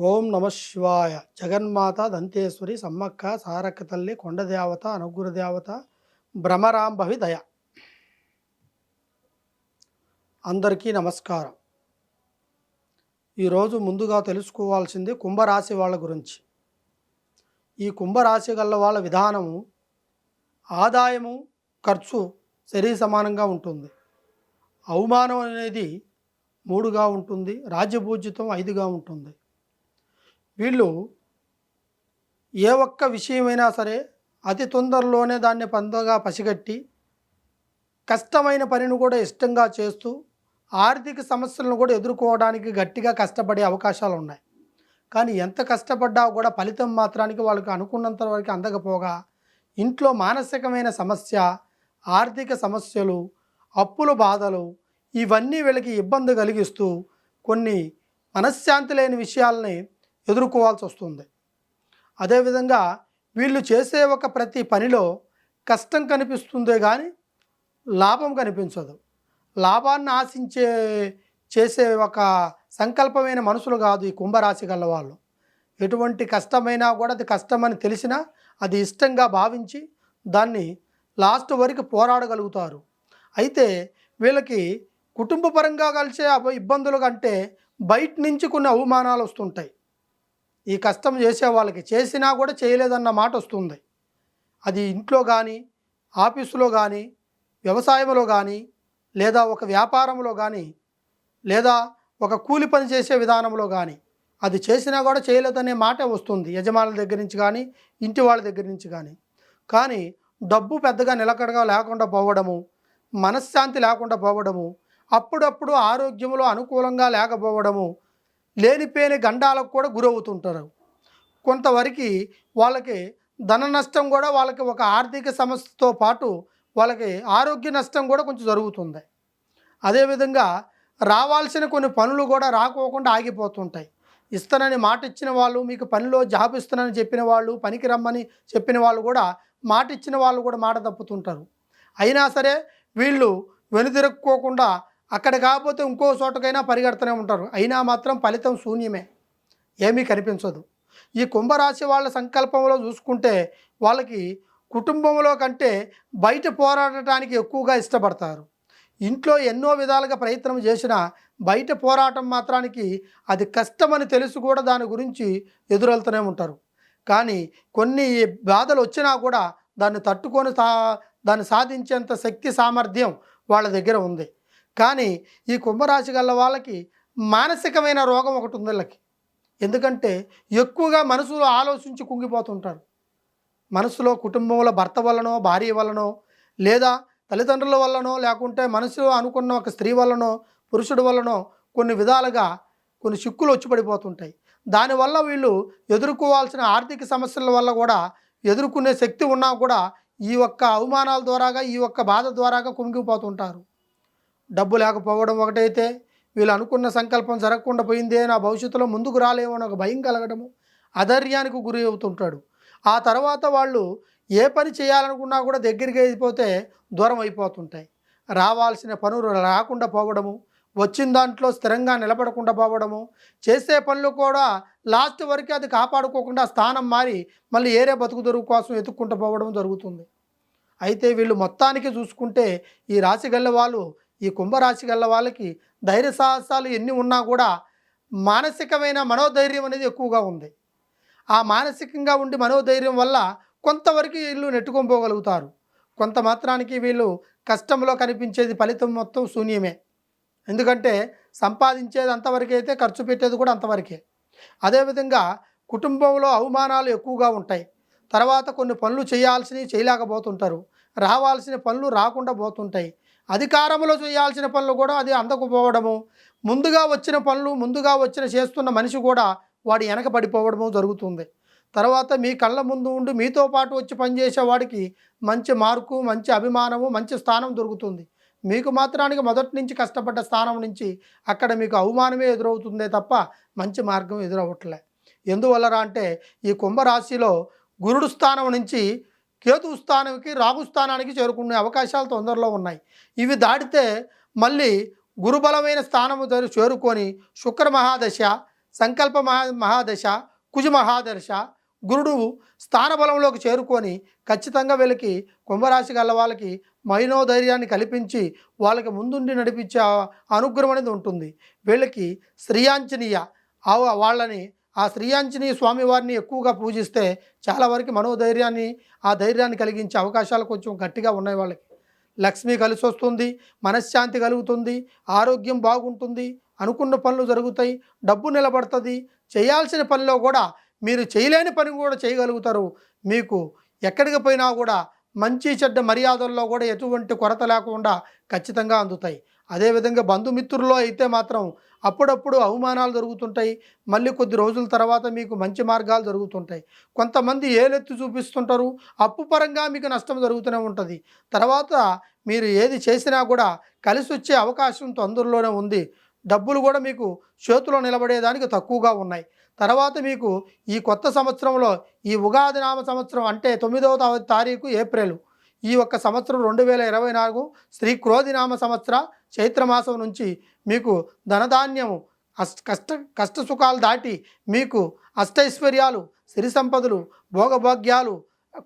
ఓం నమ శివాయ. జగన్మాత దంతేశ్వరి సమ్మక్క సారక్క తల్లి కొండదేవత అనుగ్ర దేవత భ్రమరాంభవి దయ. అందరికీ నమస్కారం. ఈరోజు ముందుగా తెలుసుకోవాల్సింది కుంభరాశి వాళ్ళ గురించి. ఈ కుంభరాశి గల వాళ్ళ విధానము ఆదాయము ఖర్చు సరి సమానంగా ఉంటుంది. అవమానం అనేది మూడుగా ఉంటుంది రాజ్యపూజ్యతం ఐదుగా ఉంటుంది. వీళ్ళు ఏ ఒక్క విషయమైనా సరే అతి తొందరలోనే దాన్ని పందగా పసిగట్టి కష్టమైన పనిని కూడా ఇష్టంగా చేస్తూ ఆర్థిక సమస్యలను కూడా ఎదుర్కోవడానికి గట్టిగా కష్టపడే అవకాశాలు ఉన్నాయి. కానీ ఎంత కష్టపడ్డా కూడా ఫలితం మాత్రానికి వాళ్ళకి అనుకున్నంత వరకు అందకపోగా ఇంట్లో మానసికమైన సమస్య ఆర్థిక సమస్యలు అప్పుల బాధలు ఇవన్నీ వీళ్ళకి ఇబ్బంది కలిగిస్తూ కొన్ని మనశ్శాంతి లేని విషయాల్ని ఎదుర్కోవాల్సి వస్తుంది అదేవిధంగా వీళ్ళు చేసే ఒక ప్రతి పనిలో కష్టం కనిపిస్తుందే కానీ లాభం కనిపించదు. లాభాన్ని ఆశించే చేసే ఒక సంకల్పమైన మనుషులు కాదు ఈ కుంభరాశి గల వాళ్ళు. ఎటువంటి కష్టమైనా కూడా అది కష్టమని తెలిసినా అది ఇష్టంగా భావించి దాన్ని లాస్ట్ వరకు పోరాడగలుగుతారు. అయితే వీళ్ళకి కుటుంబ పరంగా కలిసే ఇబ్బందులు కంటే బయట నుంచి కొన్ని అవమానాలు వస్తుంటాయి ఈ కష్టం చేసే వాళ్ళకి చేసినా కూడా చేయలేదన్న మాట వస్తుంది. అది ఇంట్లో కానీ ఆఫీసులో కానీ వ్యవసాయంలో కానీ లేదా ఒక వ్యాపారంలో కానీ లేదా ఒక కూలి పని చేసే విధానంలో కానీ అది చేసినా కూడా చేయలేదనే మాట వస్తుంది. యజమానుల దగ్గర నుంచి కానీ ఇంటి వాళ్ళ దగ్గర నుంచి కానీ కానీ డబ్బు పెద్దగా నిలకడగా లేకుండా పోవడము మనశ్శాంతి లేకుండా పోవడము అప్పుడప్పుడు ఆరోగ్యంలో అనుకూలంగా లేకపోవడము లేనిపోయిన గండాలకు కూడా గురవుతుంటారు. కొంతవరకు వాళ్ళకి ధన నష్టం కూడా వాళ్ళకి ఒక ఆర్థిక సమస్యతో పాటు వాళ్ళకి ఆరోగ్య నష్టం కూడా కొంచెం జరుగుతుంది. అదేవిధంగా రావాల్సిన కొన్ని పనులు కూడా రాకోకుండా ఆగిపోతుంటాయి. ఇస్తానని మాట ఇచ్చిన వాళ్ళు మీకు పనిలో జాబ్ ఇస్తానని చెప్పిన వాళ్ళు పనికి రమ్మని చెప్పిన వాళ్ళు కూడా మాట ఇచ్చిన వాళ్ళు కూడా మాట తప్పుతుంటారు. అయినా సరే వీళ్ళు వెనుదిరక్కోకుండా అక్కడ కాకపోతే ఇంకో చోటకైనా పరిగెడుతూనే ఉంటారు. అయినా మాత్రం ఫలితం శూన్యమే. ఏమీ కనిపించదు. ఈ కుంభరాశి వాళ్ళ సంకల్పంలో చూసుకుంటే వాళ్ళకి కుటుంబంలో కంటే బయట పోరాడటానికి ఎక్కువగా ఇష్టపడతారు. ఇంట్లో ఎన్నో విధాలుగా ప్రయత్నం చేసినా బయట పోరాటం మాత్రానికి అది కష్టమని తెలుసు కూడా దాని గురించి ఎదురెళ్తూనే ఉంటారు. కానీ కొన్ని బాధలు వచ్చినా కూడా దాన్ని తట్టుకొని సా దాన్ని సాధించేంత శక్తి సామర్థ్యం వాళ్ళ దగ్గర ఉంది. కానీ ఈ కుంభరాశి గల వాళ్ళకి మానసికమైన రోగం ఒకటి ఉంది వీళ్ళకి. ఎందుకంటే ఎక్కువగా మనసులో ఆలోచించి కుంగిపోతుంటారు. మనసులో కుటుంబంలో భర్త వల్లనో భార్య వల్లనో లేదా తల్లిదండ్రుల వల్లనో లేకుంటే మనసులో అనుకున్న ఒక స్త్రీ వల్లనో పురుషుడి వల్లనో కొన్ని విధాలుగా కొన్ని చిక్కులు వచ్చి పడిపోతుంటాయి. దానివల్ల వీళ్ళు ఎదుర్కోవాల్సిన ఆర్థిక సమస్యల వల్ల కూడా ఎదుర్కొనే శక్తి ఉన్నా కూడా ఈ యొక్క అవమానాల ద్వారాగా ఈ యొక్క బాధ ద్వారాగా కుంగిపోతుంటారు. డబ్బు లేకపోవడం ఒకటైతే వీళ్ళు అనుకున్న సంకల్పం జరగకుండా పోయిందే నా భవిష్యత్తులో ముందుకు రాలేమో ఒక భయం కలగడము అధైర్యానికి గురి అవుతుంటాడు. ఆ తర్వాత వాళ్ళు ఏ పని చేయాలనుకున్నా కూడా దగ్గరికి అయిపోతే దూరం అయిపోతుంటాయి. రావాల్సిన పనులు రాకుండా పోవడము వచ్చిన దాంట్లో స్థిరంగా నిలబడకుండా పోవడము చేసే పనులు కూడా లాస్ట్ వరకు అది కాపాడుకోకుండా స్థానం మారి మళ్ళీ ఏరే బతుకు దొరుకు కోసం ఎత్తుక్కుంటూ పోవడం జరుగుతుంది. అయితే వీళ్ళు మొత్తానికి చూసుకుంటే ఈ రాశి గల్ల వాళ్ళు ఈ కుంభరాశి గల వాళ్ళకి ధైర్య సాహసాలు ఎన్ని ఉన్నా కూడా మానసికమైన మనోధైర్యం అనేది ఎక్కువగా ఉంది. ఆ మానసికంగా ఉండి మనోధైర్యం వల్ల కొంతవరకు వీళ్ళు నెట్టుకొని పోగలుగుతారు కొంత మాత్రానికి వీళ్ళు కష్టంలో కనిపించేది ఫలితం మొత్తం శూన్యమే. ఎందుకంటే సంపాదించేది అంతవరకు అయితే ఖర్చు పెట్టేది కూడా అంతవరకే. అదేవిధంగా కుటుంబంలో అవమానాలు ఎక్కువగా ఉంటాయి. తర్వాత కొన్ని పనులు చేయాల్సినవి చేయలేకపోతుంటారు. రావాల్సిన పనులు రాకుండా పోతుంటాయి. అధికారంలో చేయాల్సిన పనులు కూడా అది అందకపోవడము. ముందుగా వచ్చిన పనులు ముందుగా వచ్చిన చేస్తున్న మనిషి కూడా వాడు వెనక పడిపోవడము జరుగుతుంది. తర్వాత మీ కళ్ళ ముందు ఉండి మీతో పాటు వచ్చి పనిచేసే వాడికి మంచి మార్కు మంచి అభిమానము మంచి స్థానం దొరుకుతుంది. మీకు మాత్రానికి మొదటి నుంచి కష్టపడ్డ స్థానం నుంచి అక్కడ మీకు అవమానమే ఎదురవుతుందే తప్ప మంచి మార్గం ఎదురవ్వట్లే ఎందువల్లరా అంటే ఈ కుంభరాశిలో గురుడు స్థానం నుంచి కేతు స్థానానికి రాహు స్థానానికి చేరుకునే అవకాశాలు తొందరలో ఉన్నాయి. ఇవి దాటితే మళ్ళీ గురుబలమైన స్థానము దగ్గర చేరుకొని శుక్ర మహాదశ సంకల్ప మహా మహాదశ కుజ మహాదశ గురుడు స్థానబలంలోకి చేరుకొని ఖచ్చితంగా వీళ్ళకి కుంభరాశి గల వాళ్ళకి మైనోధైర్యాన్ని కల్పించి వాళ్ళకి ముందుండి నడిపించే అనుగ్రహం అనేది ఉంటుంది. వీళ్ళకి శ్రీయాంజనీయ వాళ్ళని ఆ శ్రీయాంజనీయ స్వామివారిని ఎక్కువగా పూజిస్తే చాలా వరకు మనోధైర్యాన్ని ఆ ధైర్యాన్ని కలిగించే అవకాశాలు కొంచెం గట్టిగా ఉన్నాయి వాళ్ళకి. లక్ష్మి కలిసి వస్తుంది మనశ్శాంతి కలుగుతుంది ఆరోగ్యం బాగుంటుంది అనుకున్న పనులు జరుగుతాయి డబ్బు నిలబడుతుంది. చేయాల్సిన పనిలో కూడా మీరు చేయలేని పని కూడా చేయగలుగుతారు. మీకు ఎక్కడికి పోయినా కూడా మంచి చెడ్డ మర్యాదల్లో కూడా ఎటువంటి కొరత లేకుండా ఖచ్చితంగా అందుతాయి. అదేవిధంగా బంధుమిత్రుల్లో అయితే మాత్రం అప్పుడప్పుడు అవమానాలు జరుగుతుంటాయి. మళ్ళీ కొద్ది రోజుల తర్వాత మీకు మంచి మార్గాలు జరుగుతుంటాయి. కొంతమంది ఏలెత్తి చూపిస్తుంటారు. అప్పు పరంగా మీకు నష్టం జరుగుతూనే ఉంటుంది. తర్వాత మీరు ఏది చేసినా కూడా కలిసి వచ్చే అవకాశం తొందరలోనే ఉంది. డబ్బులు కూడా మీకు చేతిలో నిలబడేదానికి తక్కువగా ఉన్నాయి. తర్వాత మీకు ఈ కొత్త సంవత్సరంలో ఈ ఉగాది నామ సంవత్సరం అంటే తొమ్మిదవ తారీఖు ఏప్రిల్. ఈ ఒక్క సంవత్సరం రెండు వేల ఇరవై నాలుగు శ్రీ క్రోధి నామ సంవత్సర చైత్రమాసం నుంచి మీకు ధనధాన్యము అష్ట కష్ట కష్ట సుఖాలు దాటి మీకు అష్టైశ్వర్యాలు సిరి సంపదలు భోగభాగ్యాలు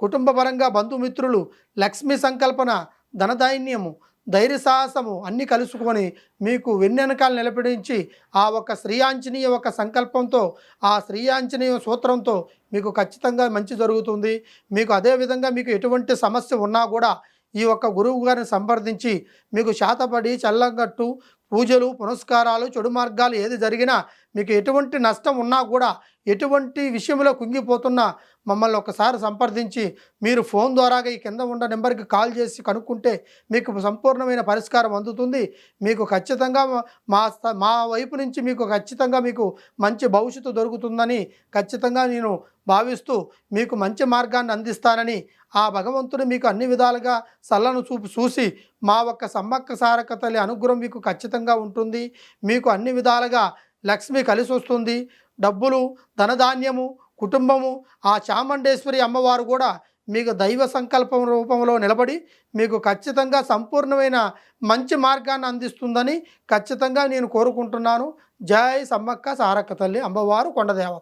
కుటుంబపరంగా బంధుమిత్రులు లక్ష్మీ సంకల్పన ధనధాన్యము ధైర్య సాహసము అన్నీ కలుసుకొని మీకు వెన్నెనకాలు నిలబడించి ఆ ఒక శ్రీయాంజనీయ ఒక సంకల్పంతో ఆ శ్రీయాంజనీయ సూత్రంతో మీకు ఖచ్చితంగా మంచి జరుగుతుంది. మీకు అదేవిధంగా మీకు ఎటువంటి సమస్య ఉన్నా కూడా ఈ ఒక్క గురువు గారిని సంప్రదించి మీకు శాతపడి చల్లంగట్టు పూజలు పునస్కారాలు చెడు మార్గాలు ఏది జరిగినా మీకు ఎటువంటి నష్టం ఉన్నా కూడా ఎటువంటి విషయంలో కుంగిపోతున్నా మమ్మల్ని ఒకసారి సంప్రదించి మీరు ఫోన్ ద్వారాగా ఈ కింద ఉన్న నెంబర్కి కాల్ చేసి కనుక్కుంటే మీకు సంపూర్ణమైన పరిష్కారం అందుతుంది. మీకు ఖచ్చితంగా మా మా వైపు నుంచి మీకు ఖచ్చితంగా మీకు మంచి భవిష్యత్తు దొరుకుతుందని ఖచ్చితంగా నేను భావిస్తూ మీకు మంచి మార్గాన్ని అందిస్తానని ఆ భగవంతుడు మీకు అన్ని విధాలుగా సల్లను చూపు చూసి మా ఒక్క సమ్మక్క సారక్క తల్లి అనుగ్రహం మీకు ఖచ్చితంగా ఉంటుంది. మీకు అన్ని విధాలుగా లక్ష్మి కలిసి వస్తుంది డబ్బులు ధనధాన్యము కుటుంబము ఆ చాముండేశ్వరి అమ్మవారు కూడా మీకు దైవ సంకల్పం రూపంలో నిలబడి మీకు ఖచ్చితంగా సంపూర్ణమైన మంచి మార్గాన్ని అందిస్తుందని ఖచ్చితంగా నేను కోరుకుంటున్నాను. జై సమ్మక్క సారక్క తల్లి అమ్మవారు కొండదేవత.